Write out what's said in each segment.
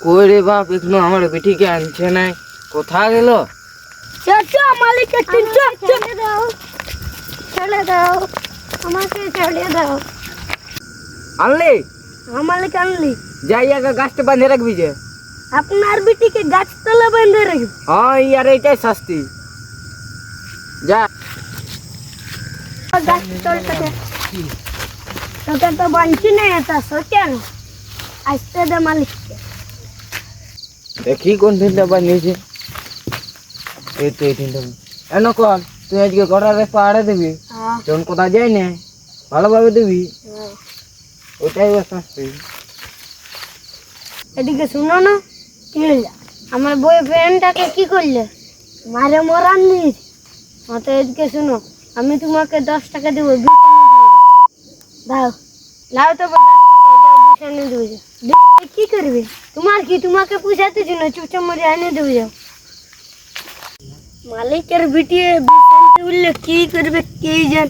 কই রে বাপ এখনও আমার বেটিকে আনছে নাই? কোথা গেল? চ চ মালিকের টিন চ ছেড়ে দাও ছেড়ে দাও আমাকে ছেড়ে দাও। আনলি? আমাকে আনলি। যাই আগে গাছটা বাঁধে রাখবি যে। আপনার বিটিকে গাছতলা বেঁধে রাখবে। হ্যাঁ ইয়ার এইটাই শাস্তি। যা। গাছ তলটাকে। তোকে তো বাঞ্চি নেই এটা সোচেন আসতে দে মালিককে। দেখি কোন তিনটা বানিয়েছে? এই তো এই তিনটা। এন কর তুই আজকে গড়ারে পাহাড়ে দিবি? হ্যাঁ। যখন কোথাও যাই না? ভালোভাবে দিবি? হ্যাঁ। ওটাই শাস্তি এদিকে শুনো না কি হইল আমার বয়ফ্রেন্ডটাকে কি করলে? মারে মরান দিয়েছে মাথা এদিকে শুনো আমি তোমাকে দশ টাকা দেবো দাও। লাও তো দশ টাকা দেবো। কি করবে তোমার কি তোমাকে পুষাতেছি না চুপচাপ মরে এনে দেবো যাও মালিকের বিটিয়ে বিষ আনতে বললে কি করবে কে জান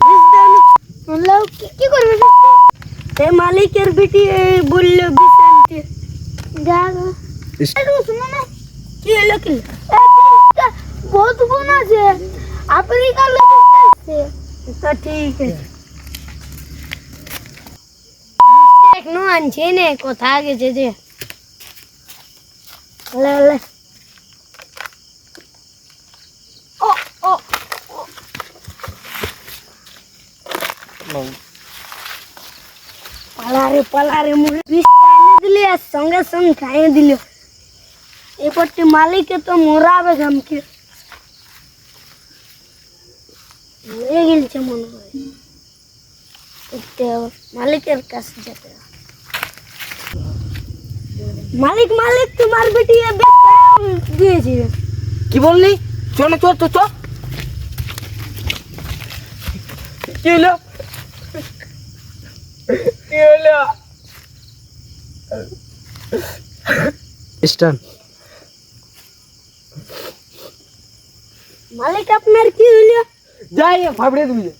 বিষ দাও না। বললাম কি কি করবে বিষ দিয়ে? সে মালিকের বিটি বলল বিষ আনতে যাব শুনো না কি হলো কি বহুত গুণ আছে আফ্রিকার লোক আছে তো ঠিক আছে বৃষ্টি এখনও আনছে নে কোথা গেছে যে লে লে ও ও ও। পালারে পালারে মুড়ে বৃষ্টি এনে দিলি আর সঙ্গে সঙ্গে খাইয়ে দিল এরপরটি মালিকে তো মরাবে ঘামকে মরে গেলছে মনে হয় দেখতে হবে মালিকের কাছে যেতে হবে। মালিক মালিক তোমার বেটি দিয়েছি। কি বললি? চল না চল তো চ কি হলো? কি হলো? স্টান। মালিক আপনার কি হইল যাই ফাবড়ে দিবি।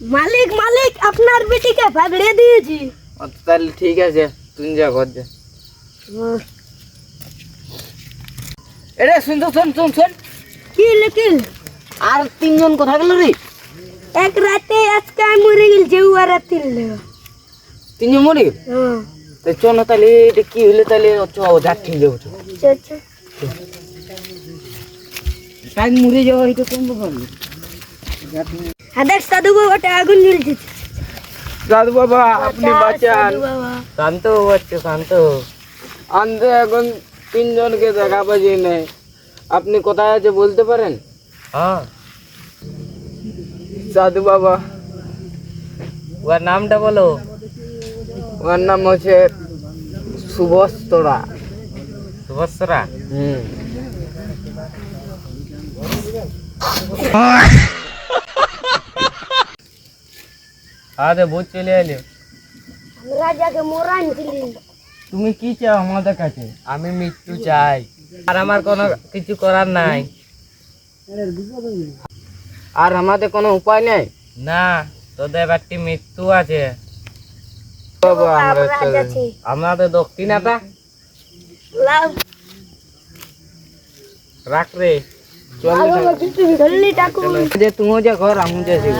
মালিক মালিক আপনার বেটিকে ভাগড়ে দিয়েছি। তাহলে ঠিক আছে তুমি যা ঘর যা। এরে শুন তো শোন শোন শোন। কি হইল? আর তিনজন কোথা গেল রে। এক রাতে আজকে মরে গেলছে ও আর তিন তিনজন মরে গেল? তো চ না তাহলে এটা কি হইল তাহলে? চ যাচ্ছি যাব চল। চল টাইম মরে যাওয়া এটা কোন ব্যাপার হাদার সাধু বাবাটা আগুন জ্বলছে। দাদু বাবা আপনি বাঁচান। শান্ত হো বাচ্চা শান্ত। আনতে এখন তিনজনকে দেখা পাচ্ছি নেই আপনি কোথায় আছে বলতে পারেন? হ্যাঁ। সাধু বাবা। ওর নামটা বলো। ওর নাম হচ্ছে সুভস্তরা সুভস্তরা হুম। আরে বহুত চলে এলে। আমরা যাকে মোরান ছিলি তুমি কি চাও আমাদের কাছে? আমি মৃত্যু চাই। আর আমার কোনো কিছু করার নাই। আর আমাদের কোনো উপায় নেই? না তোদের একটি মৃত্যু আছে। আমাদের দক্ষিণাটা রাখ রে চল চললি ঠাকুর। যে ঘর আমি যাচ্ছি